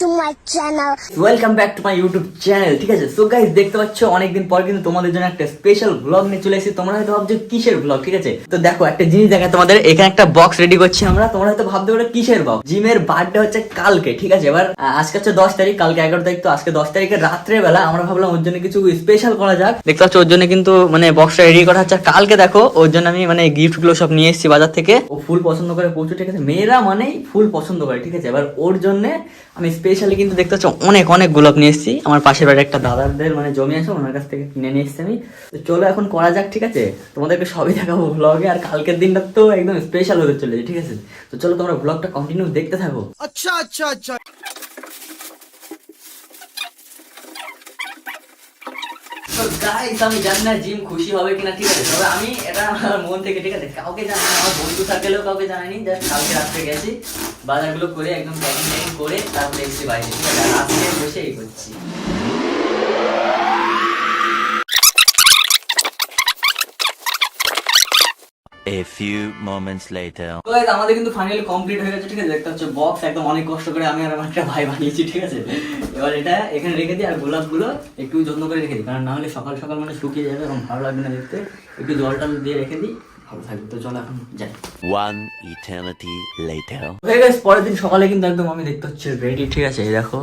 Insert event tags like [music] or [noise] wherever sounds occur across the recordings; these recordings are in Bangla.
বক্স রেডি এগারো তারিখ আজকে দশ আমরা ভাবলাম ওর জন্য কিছু স্পেশাল করা যাক। দেখতে পাচ্ছ, ওর জন্য কিন্তু মানে বক্সটা রেডি করা হচ্ছে। কালকে দেখো, ওর জন্য আমি মানে গিফটগুলো সব নিয়ে এসেছি বাজার থেকে। ও ফুল পছন্দ করে প্রচুর, ঠিক আছে? মেয়েরা মানেই ফুল পছন্দ করে, ঠিক আছে? এবার ওর জন্য আমি স্পেশালি কিন্তু দেখতে পাচ্ছ অনেক অনেক গোলাপ নিয়ে এসেছি। আমার পাশের বাড়ির একটা দাদাদের মানে জমি আছে ওনার কাছ থেকে কিনে নিয়ে এসেছি আমি। তো চলো এখন করা যাক ঠিক আছে? তোমাদেরকে সবই দেখাবো ব্লগে আর কালকের দিনটা তো একদম স্পেশাল হতে চলেছে ঠিক আছে? তো চলো তোমরা ব্লগটা কন্টিনিউ দেখতে থাকো। তো গাইস আমি জানি না জিম খুশি হবে কিনা ঠিক আছে? তবে আমি এটা আমার মন থেকে ঠিক আছে? কাউকে জানি না আমার বন্ধু থাকলেও কাউকে জানাইনি জাস্ট কালকে রাত্রে গেছি। বাজারগুলো করে একদম প্যাকিং ট্যাকিং করে তারপরে এসেছি বাইরে ঠিক আছে আজকে বসে এই করছি। A few moments later. তো guys, আমাদের কিন্তু ফাইনালি কমপ্লিট হয়ে গেছে ঠিক আছে? দেখতে হচ্ছে বক্স একদম অনেক কষ্ট করে আমি আর আমার একটা ভাই বানিয়েছি ঠিক আছে? এবার এটা এখানে রেখে দিই আর গোলাপগুলো একটু যত্ন করে রেখে দিই কারণ না হলে সকাল সকাল মানে শুকিয়ে যাবে এবং ভালো লাগবে না দেখতে। একটু জল টল দিয়ে রেখে দিই। ভালো থাকবে তো চলো এখন যাই। One eternity later. হয়ে গেছে পরের দিন সকালে কিন্তু একদম আমি দেখতে হচ্ছে রেডি ঠিক আছে? দেখো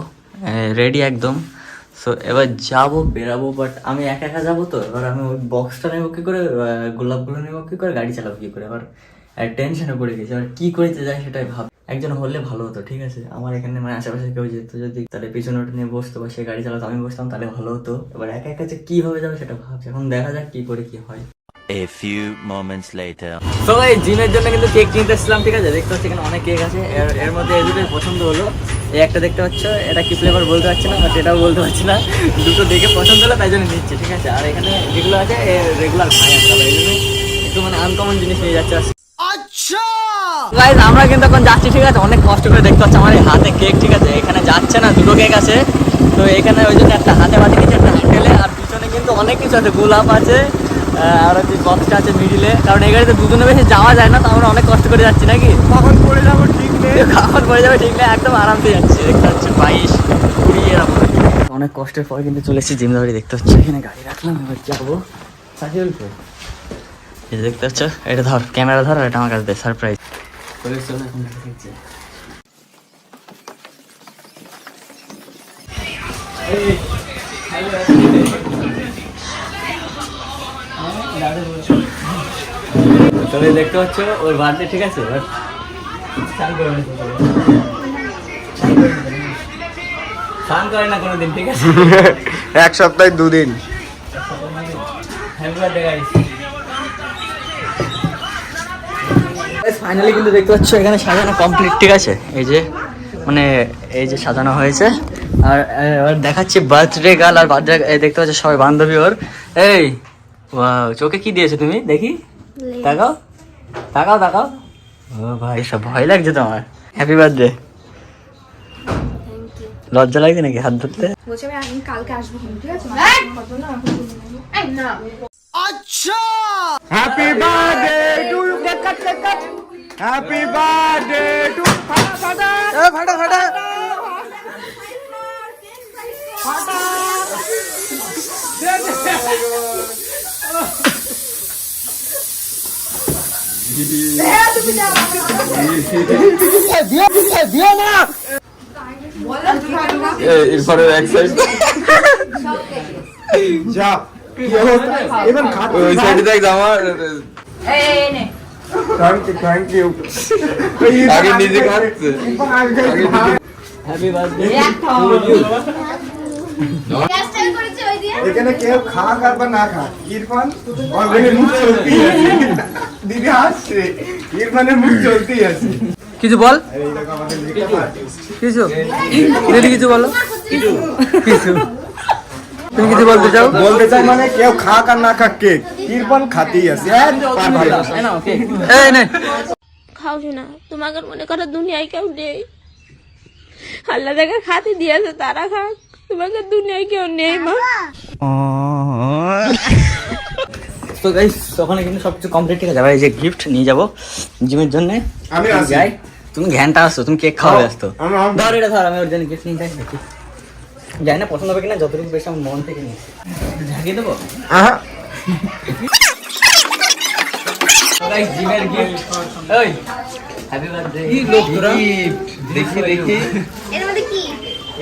রেডি একদম। সো এবার যাব বেরাবো বাট আমি একা একা যাব তো এবার আমি ওই বক্সটা নেব কি করে গোলাপগুলো নেব কি করে গাড়ি চালাবো কি করে এবার টেনশনে পড়ে গেছি। এবার কি করেছে যায় সেটাই ভাব। একজন হলে ভালো হতো ঠিক আছে? আমার এখানে মানে আশেপাশে কেউ যেত যদি তাহলে পিছনে ওটা নিয়ে বসতো বা সে গাড়ি চালাতো আমি বসতাম তাহলে ভালো হতো। এবার একা একা যে কীভাবে যাবে সেটা ভাবছি। এখন দেখা যাক কি করে কি হয়। A few moments later. তো এই জিমের জন্য কিন্তু কেক কিনতে এসেছিলাম ঠিক আছে? দেখতে পাচ্ছি এখানে অনেক কেক আছে। এর এর মধ্যে এই দুটোই পছন্দ হলো। এই একটা দেখতে পাচ্ছ এটা কি ফ্লেভার বলতে পারছি না বাট এটাও বলতে পারছি না। দুটো দেখে পছন্দ হলো তাই জন্য নিচ্ছে ঠিক আছে? আর এখানে যেগুলো আছে রেগুলার খাই আমরা এই জন্য একটু মানে আনকমন জিনিস নিয়ে যাচ্ছে আচ্ছা! গাইজ আমরা কিন্তু এখন যাচ্ছি ঠিক আছে? অনেক কষ্ট করে দেখতে পাচ্ছি আমার হাতে কেক ঠিক আছে? এখানে যাচ্ছে না দুটো কেক আছে। তো এখানে ওই জন্য একটা হাতে বাঁধে কিছু একটা হ্যান্ডেলে আর পিছনে কিন্তু অনেক কিছু আছে গোলাপ আছে। আর হচ্ছে বক্সটা আছে মিডিলে কারণ এই গাড়িতে দুজনে বেশি যাওয়া যায় না তো আমরা অনেক কষ্ট করে যাচ্ছি নাকি? কখন পড়ে যাব ঠিক নেই। [laughs] খাবার পড়ে যাবে ঠিক না একদম আরামসে যাচ্ছে। দেখতে হচ্ছে বাইশ কুড়ি এরকম। অনেক কষ্টের পর কিন্তু চলে এসেছি জিমদাবাড়ি দেখতে হচ্ছে। এখানে গাড়ি রাখলাম এবার যাব সাকিউল এই দেখতে হচ্ছে এটা ধর ক্যামেরা ধর এটা আমার কাছে দে সারপ্রাইজ চলে চলে এখন দেখা তবে দেখতে পাচ্ছ ওর বার্থডে ঠিক আছে এবার স্নান করে না কোনোদিন ঠিক আছে? [laughs] এক সপ্তাহে দুদিন। হ্যাপি বার্থডে গাইস ফাইনালি কিন্তু দেখতে পাচ্ছ এখানে সাজানো কমপ্লিট ঠিক আছে? এই যে মানে এই যে সাজানো হয়েছে। আর দেখাচ্ছি বার্থডে গার্ল আর বার্থডে দেখতে পাচ্ছ সবাই বান্ধবী ওর। এই ওয়াও চোখে কি দিয়েছ তুমি? দেখি। তাকাও। তাকাও তাকাও। ও ভাই সব ভয় লাগছে তোমার। হ্যাপি বার্থডে লজ্জা লাগছে নাকি হাত ধরতে? বলছি আমি কালকে আসব ঠিক আছে? না এই happy birthday to you cake cut cut happy birthday to ফাটা ফাটা। এ ফাটা ফাটা। [laughs] এরপরে এক সাইড যা এবার ওই সাইডে দেখ আমার থ্যাংক ইউ থ্যাংক ইউ আগে নিজে খাচ্ছে। হ্যাপি বার্থডে গ্যাসটা করেছে ওই দিয়ে এখানে কেউ খাক আর বা না খাক ইরফান অলরেডি মুখ দিদি হাসছে ইরফানের মুখ চলতেই আছে। কিছু বল? কিছু। দিদি কিছু বলো। কিছু। তুমি কিছু বলতে চাও? বলতে চাই মানে কেউ খাক আর না খাক কেক। ইরফান খাতেই আছে। এই নে। খাও না তোমাকে মনে করো দুনিয়ায় কেউ নেই। আল্লাহ যাকে খাতে দিয়েছে তারা খাক। তোমাকে দুনিয়ায় কেউ নেই মা। তো গাইস ওখানে কিন্তু সবকিছু কমপ্লিট ঠিক আছে। এই যে গিফট নিয়ে যাব জিমের জন্য। আমি আসি। যাই তুমি ঘ্যানটা আসছো তুমি কেক খাওয়াবে আসতো ধর এটা ধর আমি ওর জন্য গিফট নিয়ে যাই নাকি জানি না পছন্দ হবে কিনা যতটুকু বেশি আমার মন থেকে নিয়ে ঝাঁকিয়ে দেবো? জিমের গিফট ওই হ্যাপি বার্থডে দেখি দেখি। এর মধ্যে কি?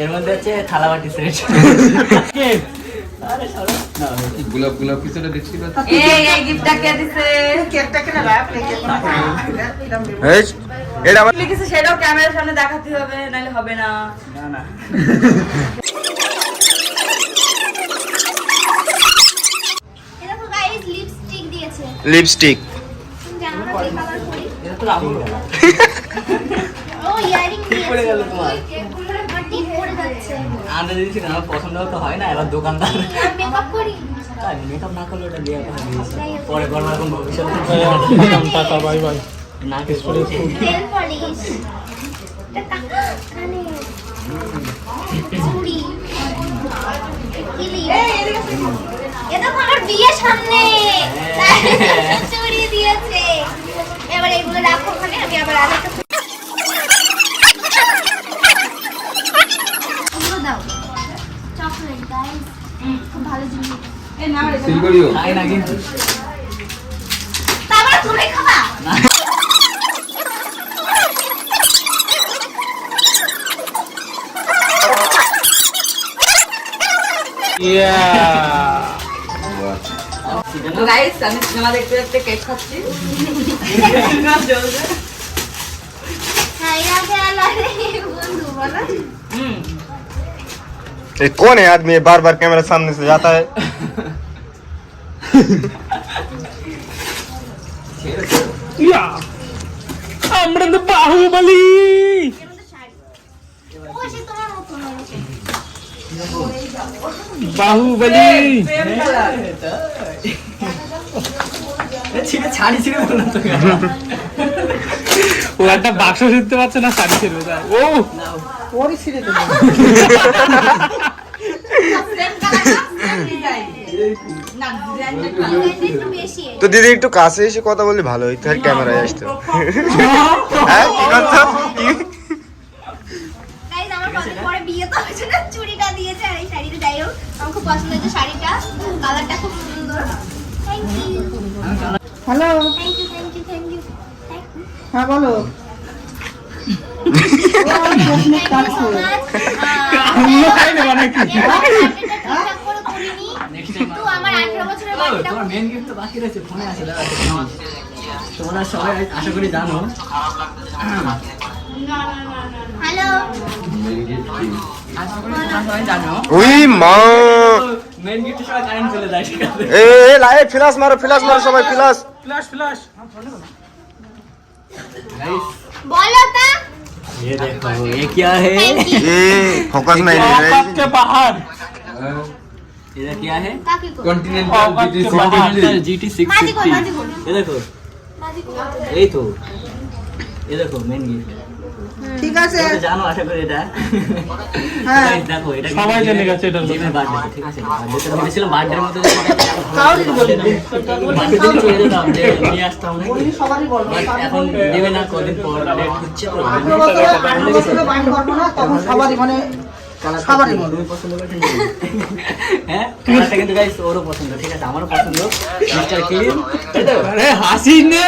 এর মধ্যে আছে থালা বাটি সেট গোলাপ এই এই গিফটটা কে দিছে? এটা লিখেছে সেটাও ক্যামেরার সামনে দেখাতে হবে নাহলে হবে না। না লিপস্টিক দিয়েছে। লিপস্টিক তুমি জানো না কি কালার করি এটা তো রাহুল ও ইয়ারিং দিয়েছে পড়ে গেল তোমার? আমার টিপ পড়ে যাচ্ছে আনতে দিয়েছি না পছন্দ তো হয় না, এবার দোকানদার। মেকআপ করি মেকআপ না করলে ওটা কথা দিয়েছি পরে করব, এখন ভবিষ্যতে না কিছু করে নেল পলিশ কানে এবার এগুলো রাখো আমি আবার ভালো জিনিস সিলগড়িও খাই না কিন্তু। তারপরে তুমি খাবা। তো গাইস আমি সিনেমা দেখতে দেখতে কেক খাচ্ছি। হ্যাঁ এরা খেলা বন্ধু বলো। ये कौन है आदमी ये बार बार कैमरा सामने से जाता है ও সে তোমার মতো নয় ছিঁড়ে ছাড়ি ছিঁড়ে বললাম তো ও একটা বাক্স শিখতে পারছে না শাড়ি ছেড়ে দেয় ও একটু বেশি তো দিদি একটু কাছে এসে কথা বললে ভালো হইতো আর ক্যামেরায় আসতো। হ্যাঁ কি কথা? গাইস আমার কদিন পরে [laughs] তোমার মেন গিফট তো বাকি রয়েছে ফোনে আছে দাঁড়াও, তোমরা সবাই আশা করি জানো হ্যালো আশা করি তোমরা সবাই জানো উই মা মেন গিফটের সময় কারেন্ট চলে যায় ঠিক আছে এ এ লাইট ফ্ল্যাশ মারো ফ্ল্যাশ মারো সবাই ফ্ল্যাশ বলো তা ये देखो ये क्या है থ্যাংক ইউ এ ফোকাস নাই রে ये क्या है কাকে কো continental GT G T six মাঝি কো মাঝি কো ये देखो মাঝি কো এই তো ये देखो মেন গিফট ঠিক আছে তোমরা জানো আশা করি এটা হ্যাঁ। Guys, দেখো এটা সবাই জেনে গেছে এটা জিমের বার্থডে ঠিক আছে বার্থডে তো ভেবেছিল বার্থডের মতো কাউরি বলি বার্থডে দিন চলে যেতাম যে নিয়ে আসতাম নাকি বলি সবারই বলবো But এখন দেবে না কদিন পর লেট হচ্ছে তো আঠেরো বছরে আঠেরো বছরে বাইন করবো না তখন সবারই মানে সবারই মনে পছন্দ হ্যাঁ? কালারটা কিন্তু গাইস ওরও পছন্দ ঠিক আছে? আমারও পছন্দ। মিস্টার ক্লিন আরে হাসি নে?